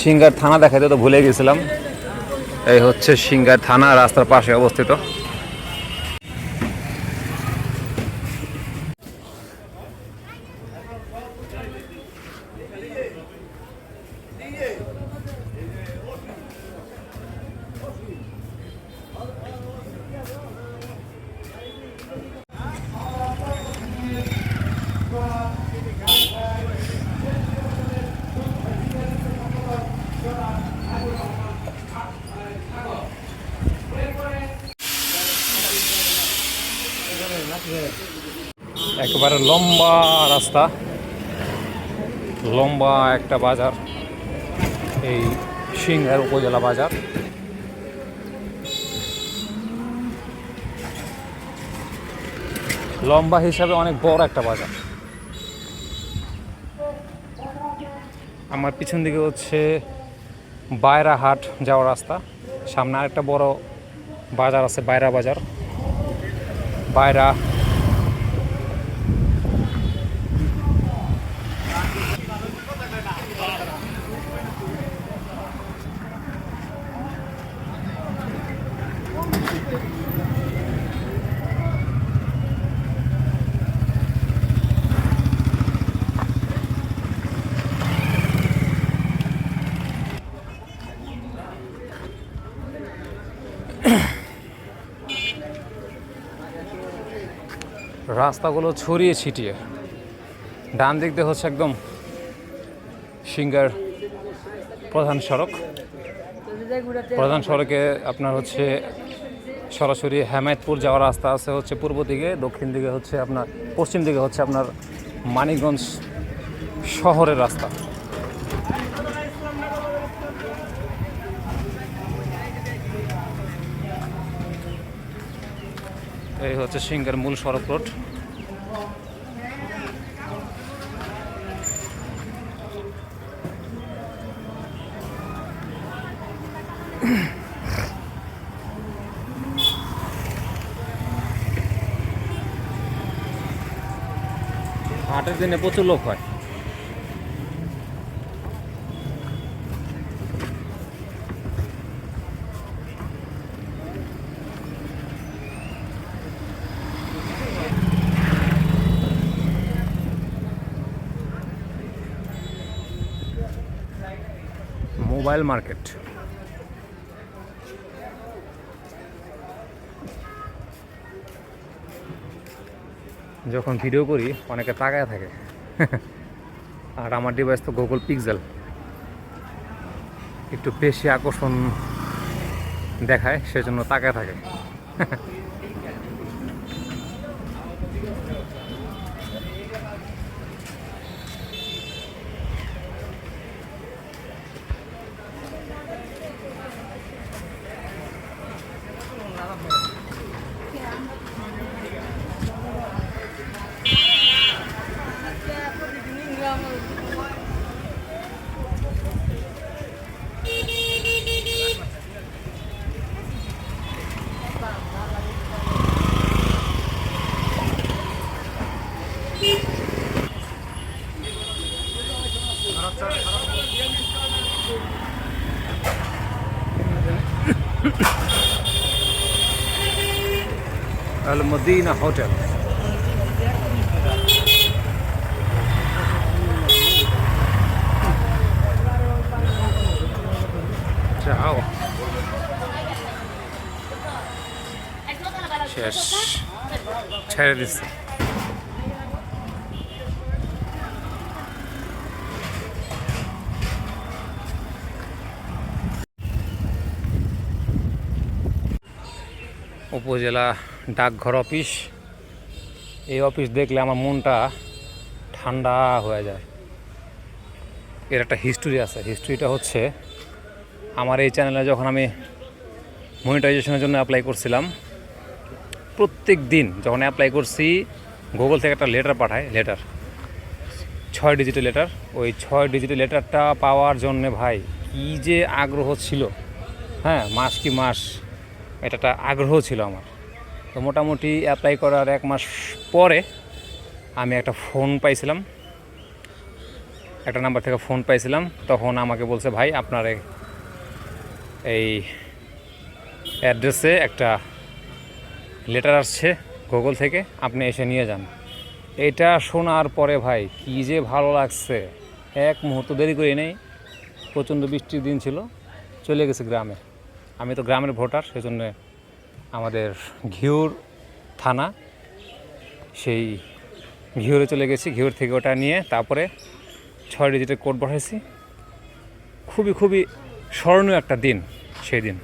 Singer থানা দেখাতে তো ভুলে গেছিলাম। এই হচ্ছে সিঙ্গার থানা রাস্তার পাশে অবস্থিত। একেবারে লম্বা রাস্তা। লম্বা একটা বাজার। এই সিংহের উপজেলা বাজার। লম্বা হিসাবে অনেক বড় একটা বাজার। আমার পিছন দিকে হচ্ছে বাইরা হাট যাওয়ার রাস্তা। সামনে আরেকটা বড় বাজার আছে, বাইরা বাজার। বাইরা। রাস্তাগুলো ছড়িয়ে ছিটিয়ে। ডান দিক দিয়ে হচ্ছে একদম সিঙ্গার প্রধান সড়ক। প্রধান সড়কে আপনার হচ্ছে সরাসরি হেমায়তপুর যাওয়ার রাস্তা আছে হচ্ছে পূর্ব দিকে, দক্ষিণ দিকে হচ্ছে আপনার, পশ্চিম দিকে হচ্ছে আপনার মানিকগঞ্জ শহরের রাস্তা। এই হচ্ছে সিঙ্গার মূল সড়ক রোড। হাটের দিনে প্রচুর লোক হয়। Mobile market. যখন ভিডিও করি, অনেকে তাকায় থাকে। আর আমার ডিভাইস তো গুগল পিক্সেল একটু বেশি আকর্ষণ দেখায়, সেজন্য তাকায় থাকে। আল মদিনা হোটেল চাও শেষ ছেড়ে দিচ্ছে উপজেলা ডাকঘর অফিস। এই অফিস দেখলে আমার মনটা ঠান্ডা হয়ে যায়। এর একটা হিস্টোরি আছে। হিস্টোরিটা হচ্ছে, আমার এই চ্যানেলে যখন আমি মনিটাইজেশনের জন্য অ্যাপ্লাই করছিলাম, প্রত্যেক দিন যখন অ্যাপ্লাই করছি গুগল থেকে একটা লেটার পাঠায় লেটার ছয় ডিজিটের লেটার ওই ছয় ডিজিটের লেটারটা পাওয়ার জন্যে ভাই কী যে আগ্রহ ছিল হ্যাঁ মাস কি মাস এটা একটা আগ্রহ ছিল আমার। তো মোটামুটি অ্যাপ্লাই করার এক মাস পরে আমি একটা ফোন পাইছিলাম। একটা নাম্বার থেকে ফোন পাইছিলাম। তখন আমাকে বলছে, ভাই, আপনার এই অ্যাড্রেসে একটা লেটার আসছে গুগল থেকে, আপনি এসে নিয়ে যান। এটা শোনার পরে, ভাই, কী যে ভালো লাগছে। এক মুহূর্ত দেরি করে নেই। প্রচণ্ড বৃষ্টির দিন ছিল। চলে গেছে গ্রামে। আমি তো গ্রামের ভোটার সেই সেজন্য আমাদের ঘিউর থানা, সেই ঘিউরে চলে গেছি। ঘিউর থেকে ওটা নিয়ে তারপরে ছয় ডিজিটের কোড বসাইছি। খুবই খুবই স্মরণীয় একটা দিন, সেই দিন।